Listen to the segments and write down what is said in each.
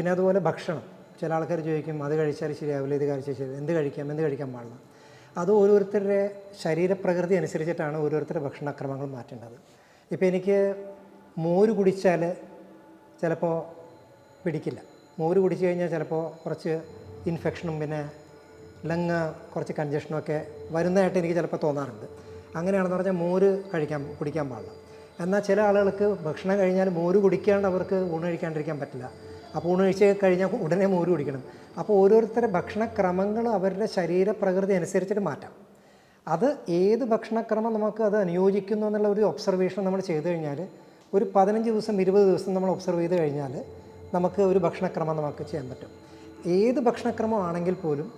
പിന്നെ അതുപോലെ ഭക്ഷണം. ചില ആൾക്കാർ ചോദിക്കും അത് കഴിച്ചാൽ ശരിയാവില്ല ഇത് കഴിച്ചാൽ ശരി എന്ത് കഴിക്കാം എന്ത് കഴിക്കാൻ പാടില്ല? അത് ഓരോരുത്തരുടെ ശരീരപ്രകൃതി അനുസരിച്ചിട്ടാണ് ഓരോരുത്തരുടെ ഭക്ഷണക്രമങ്ങൾ മാറ്റേണ്ടത്. ഇപ്പോൾ എനിക്ക് മോര് കുടിച്ചാൽ ചിലപ്പോൾ പിടിക്കില്ല. മോര് കുടിച്ചു കഴിഞ്ഞാൽ ചിലപ്പോൾ കുറച്ച് ഇൻഫെക്ഷനും പിന്നെ ലങ് കുറച്ച് കൺജഷനും ഒക്കെ വരുന്നതായിട്ട് എനിക്ക് ചിലപ്പോൾ തോന്നാറുണ്ട്. അങ്ങനെയാണെന്ന് പറഞ്ഞാൽ മോര് കഴിക്കാൻ കുടിക്കാൻ പാടില്ല. എന്നാൽ ചില ആളുകൾക്ക് ഭക്ഷണം കഴിഞ്ഞാൽ മോര് കുടിക്കാണ്ട് അവർക്ക് ഊണ് കഴിക്കാണ്ടിരിക്കാൻ പറ്റില്ല. അപ്പോൾ ഊണ് കഴിച്ച് കഴിഞ്ഞാൽ ഉടനെ മോര് കുടിക്കണം. അപ്പോൾ ഓരോരുത്തരുടെ ഭക്ഷണക്രമങ്ങൾ അവരുടെ ശരീരപ്രകൃതി അനുസരിച്ചിട്ട് മാറ്റാം. അത് ഏത് ഭക്ഷണക്രമം നമുക്ക് അത് അനുയോജിക്കുന്നു എന്നുള്ള ഒരു ഒബ്സർവേഷൻ നമ്മൾ ചെയ്തു കഴിഞ്ഞാൽ ഒരു പതിനഞ്ച് ദിവസം ഇരുപത് ദിവസം നമ്മൾ ഒബ്സർവ് ചെയ്ത് കഴിഞ്ഞാൽ നമുക്ക് ഒരു ഭക്ഷണക്രമം നമുക്ക് ചെയ്യാൻ പറ്റും. ഏത് ഭക്ഷണക്രമം ആണെങ്കിൽ പോലും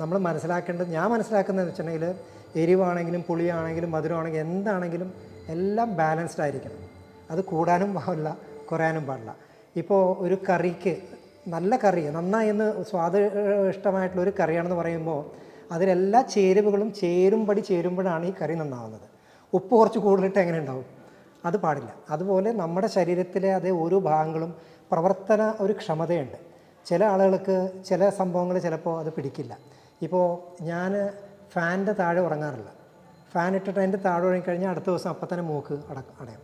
നമ്മൾ മനസ്സിലാക്കേണ്ടത് ഞാൻ മനസ്സിലാക്കുന്നതെന്ന് വെച്ചിട്ടുണ്ടെങ്കിൽ എരിവാണെങ്കിലും പുളിയാണെങ്കിലും മധുരമാണെങ്കിലും എന്താണെങ്കിലും എല്ലാം ബാലൻസ്ഡ് ആയിരിക്കണം. അത് കൂടാനും പാടില്ല കുറയാനും പാടില്ല. ഇപ്പോൾ ഒരു കറിക്ക് നല്ല കറി നന്നായി എന്ന് സ്വാദ ഇഷ്ടമായിട്ടുള്ള ഒരു കറിയാണെന്ന് പറയുമ്പോൾ അതിലെല്ലാ ചേരുവകളും ചേരുമ്പടി ചേരുമ്പോഴാണ് ഈ കറി നന്നാവുന്നത്. ഉപ്പ് കുറച്ച് കൂടുതലിട്ട് എങ്ങനെ ഉണ്ടാവും? അത് പാടില്ല. അതുപോലെ നമ്മുടെ ശരീരത്തിലെ അതേ ഓരോ ഭാഗങ്ങളും പ്രവർത്തന ഒരു ക്ഷമതയുണ്ട്. ചില ആളുകൾക്ക് ചില സംഭവങ്ങൾ ചിലപ്പോൾ അത് പിടിക്കില്ല. ഇപ്പോൾ ഞാൻ ഫാനിന്റെ താഴെ ഉറങ്ങാറില്ല. ഫാൻ ഇട്ടിട്ട് അതിന്റെ താഴെ ഉറങ്ങിക്കഴിഞ്ഞാൽ അടുത്ത ദിവസം അപ്പം തന്നെ മൂക്ക് അട അടയും.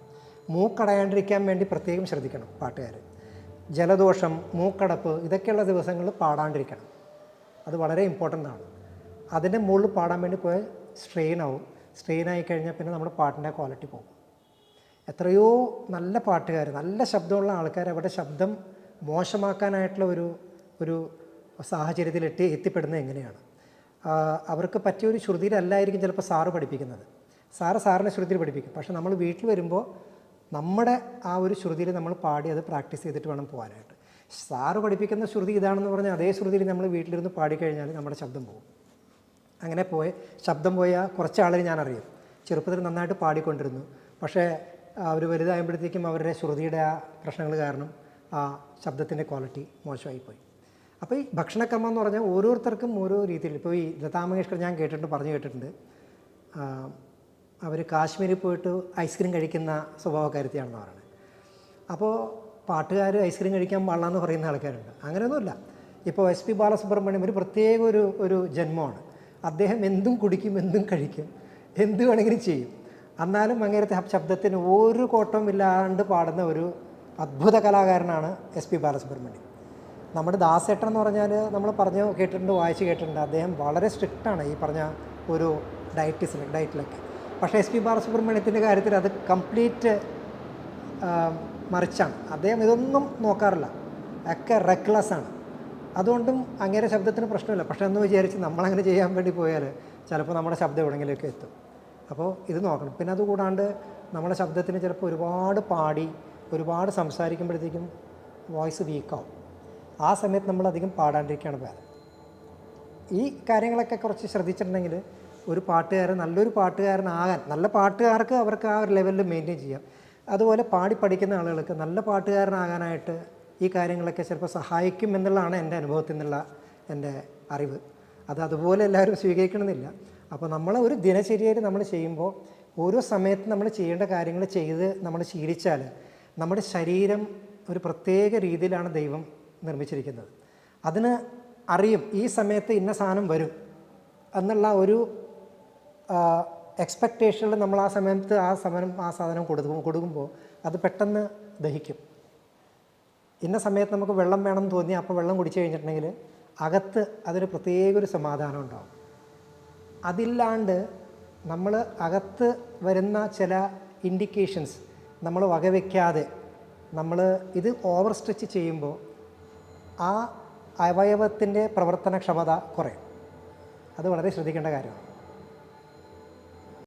മൂക്കടയാണ്ടിരിക്കാൻ വേണ്ടി പ്രത്യേകം ശ്രദ്ധിക്കണം പാട്ടുകാർ ജലദോഷം മൂക്കടപ്പ് ഇതൊക്കെയുള്ള ദിവസങ്ങളിൽ പാടാണ്ടിരിക്കണം. അത് വളരെ ഇമ്പോർട്ടന്റ് ആണ്. അതിന്റെ മുകളിൽ പാടാൻ വേണ്ടി പോയാൽ സ്ട്രെയിൻ ആവും. സ്ട്രെയിൻ ആയി കഴിഞ്ഞാൽ പിന്നെ നമ്മുടെ പാട്ടിന്റെ ക്വാളിറ്റി പോകും. എത്രയോ നല്ല പാട്ടുകാർ നല്ല ശബ്ദമുള്ള ആൾക്കാർ അവരുടെ ശബ്ദം മോശമാക്കാനായിട്ടുള്ള ഒരു ഒരു സാഹചര്യത്തിൽ എത്തി എത്തിപ്പെടുന്നത് എങ്ങനെയാണ്? അവർക്ക് പറ്റിയ ഒരു ശ്രുതിയിലല്ലായിരിക്കും ചിലപ്പോൾ സാറ് പഠിപ്പിക്കുന്നത്. സാറ് സാറിന്റെ ശ്രുതിയിൽ പഠിപ്പിക്കും. പക്ഷേ നമ്മൾ വീട്ടിൽ വരുമ്പോൾ നമ്മുടെ ആ ഒരു ശ്രുതിയിൽ നമ്മൾ പാടി അത് പ്രാക്ടീസ് ചെയ്തിട്ട് വേണം പോകാനായിട്ട്. സാറ് പഠിപ്പിക്കുന്ന ശ്രുതി ഇതാണെന്ന് പറഞ്ഞാൽ അതേ ശ്രുതിയിൽ നമ്മൾ വീട്ടിലിരുന്ന് പാടിക്കഴിഞ്ഞാൽ നമ്മുടെ ശബ്ദം പോകും. അങ്ങനെ പോയ ശബ്ദം പോയ കുറച്ച് ആളുകൾ ഞാൻ അറിയും ചെറുപ്പത്തിൽ നന്നായിട്ട് പാടിക്കൊണ്ടിരുന്നു. പക്ഷേ അവർ വലുതായപ്പോഴത്തേക്കും അവരുടെ ശ്രുതിയുടെ ആ പ്രശ്നങ്ങൾ കാരണം ആ ശബ്ദത്തിന്റെ ക്വാളിറ്റി മോശമായിപ്പോയി. അപ്പോൾ ഈ ഭക്ഷണക്രമം എന്ന് പറഞ്ഞാൽ ഓരോരുത്തർക്കും ഓരോ രീതിയിൽ ഇപ്പോൾ ഈ ലതാ മങ്കേഷ്കർ ഞാൻ കേട്ടിട്ടുണ്ട് പറഞ്ഞു കേട്ടിട്ടുണ്ട്. അവർ കാശ്മീരിൽ പോയിട്ട് ഐസ്ക്രീം കഴിക്കുന്ന സ്വഭാവക്കാരത്തിയാണെന്ന് പറയുന്നത്. അപ്പോൾ പാട്ടുകാർ ഐസ്ക്രീം കഴിക്കാൻ പാടില്ല എന്ന് പറയുന്ന ആൾക്കാരുണ്ട്. അങ്ങനെയൊന്നുമില്ല. ഇപ്പോൾ എസ് പി ബാലസുബ്രഹ്മണ്യം ഒരു പ്രത്യേക ഒരു ഒരു ജന്മമാണ്. അദ്ദേഹം എന്തും കുടിക്കും എന്തും കഴിക്കും എന്ത് വേണമെങ്കിലും ചെയ്യും. എന്നാലും അങ്ങനത്തെ ശബ്ദത്തിന് ഒരു കോട്ടവും ഇല്ലാണ്ട് പാടുന്ന ഒരു അത്ഭുത കലാകാരനാണ് എസ് പി ബാലസുബ്രഹ്മണ്യം. നമ്മുടെ ദാസേട്ടൻ എന്ന് പറഞ്ഞാൽ നമ്മൾ പറഞ്ഞു കേട്ടിട്ടുണ്ട് വായിച്ച് കേട്ടിട്ടുണ്ട്. അദ്ദേഹം വളരെ സ്ട്രിക്റ്റാണ് ഈ പറഞ്ഞ ഒരു ഡയറ്റിസിൽ ഡയറ്റിലൊക്കെ പക്ഷേ എസ് പി ബാലസുബ്രഹ്മണ്യത്തിന്റെ കാര്യത്തിൽ അത് കംപ്ലീറ്റ് മറിച്ചാണ്. അദ്ദേഹം ഇതൊന്നും നോക്കാറില്ല. ഒക്കെ റെക്ലെസ് ആണ്. അതുകൊണ്ടും അങ്ങേരെ ശബ്ദത്തിന് പ്രശ്നമില്ല. പക്ഷേ എന്ന് വിചാരിച്ച് നമ്മളങ്ങനെ ചെയ്യാൻ വേണ്ടി പോയാൽ ചിലപ്പോൾ നമ്മുടെ ശബ്ദം എവിടെയെങ്കിലുമൊക്കെ എത്തും. അപ്പോൾ ഇത് നോക്കണം. പിന്നെ അതുകൂടാണ്ട് നമ്മുടെ ശബ്ദത്തിന് ചിലപ്പോൾ ഒരുപാട് പാടി ഒരുപാട് സംസാരിക്കുമ്പോഴത്തേക്കും വോയിസ് വീക്കാവും. ആ സമയത്ത് നമ്മൾ അധികം പാടാണ്ടിരിക്കുകയാണ് വേറെ ഈ കാര്യങ്ങളൊക്കെ കുറച്ച് ശ്രദ്ധിച്ചിട്ടുണ്ടെങ്കിൽ ഒരു പാട്ടുകാരൻ നല്ലൊരു പാട്ടുകാരനാകാൻ നല്ല പാട്ടുകാർക്ക് അവർക്ക് ആ ഒരു ലെവലിൽ മെയിന്റെയിൻ ചെയ്യാം. അതുപോലെ പാടി പഠിക്കുന്ന ആളുകൾക്ക് നല്ല പാട്ടുകാരനാകാനായിട്ട് ഈ കാര്യങ്ങളൊക്കെ ചിലപ്പോൾ സഹായിക്കും എന്നുള്ളതാണ് എന്റെ അനുഭവത്തിൽ നിന്നുള്ള എന്റെ അറിവ്. അത് അതുപോലെ എല്ലാവരും സ്വീകരിക്കണമെന്നില്ല. അപ്പോൾ നമ്മൾ ഒരു ദിനചര്യയിൽ നമ്മൾ ചെയ്യുമ്പോൾ ഓരോ സമയത്ത് നമ്മൾ ചെയ്യേണ്ട കാര്യങ്ങൾ ചെയ്ത് നമ്മൾ ശീലിച്ചാൽ നമ്മുടെ ശരീരം ഒരു പ്രത്യേക രീതിയിലാണ് ദൈവം നിർമ്മിച്ചിരിക്കുന്നത്. അതിന് അറിയും ഈ സമയത്ത് ഇന്ന സാധനം വരും എന്നുള്ള ഒരു എക്സ്പെക്റ്റേഷനിൽ നമ്മൾ ആ സമയത്ത് ആ സമയം ആ സാധനം കൊടുക്കും കൊടുക്കുമ്പോൾ അത് പെട്ടെന്ന് ദഹിക്കും. ഇന്ന സമയത്ത് നമുക്ക് വെള്ളം വേണം എന്ന് തോന്നി അപ്പോൾ വെള്ളം കുടിച്ചു കഴിഞ്ഞിട്ടുണ്ടെങ്കിൽ അകത്ത് അതൊരു പ്രത്യേക ഒരു സമാധാനം ഉണ്ടാവും. അതില്ലാണ്ട് നമ്മൾ അകത്ത് വരുന്ന ചില ഇൻഡിക്കേഷൻസ് നമ്മൾ വകവയ്ക്കാതെ നമ്മൾ ഇത് ഓവർ സ്ട്രെച്ച് ചെയ്യുമ്പോൾ ആ അവയവത്തിന്റെ പ്രവർത്തനക്ഷമത കുറയും. അത് വളരെ ശ്രദ്ധിക്കേണ്ട കാര്യമാണ്.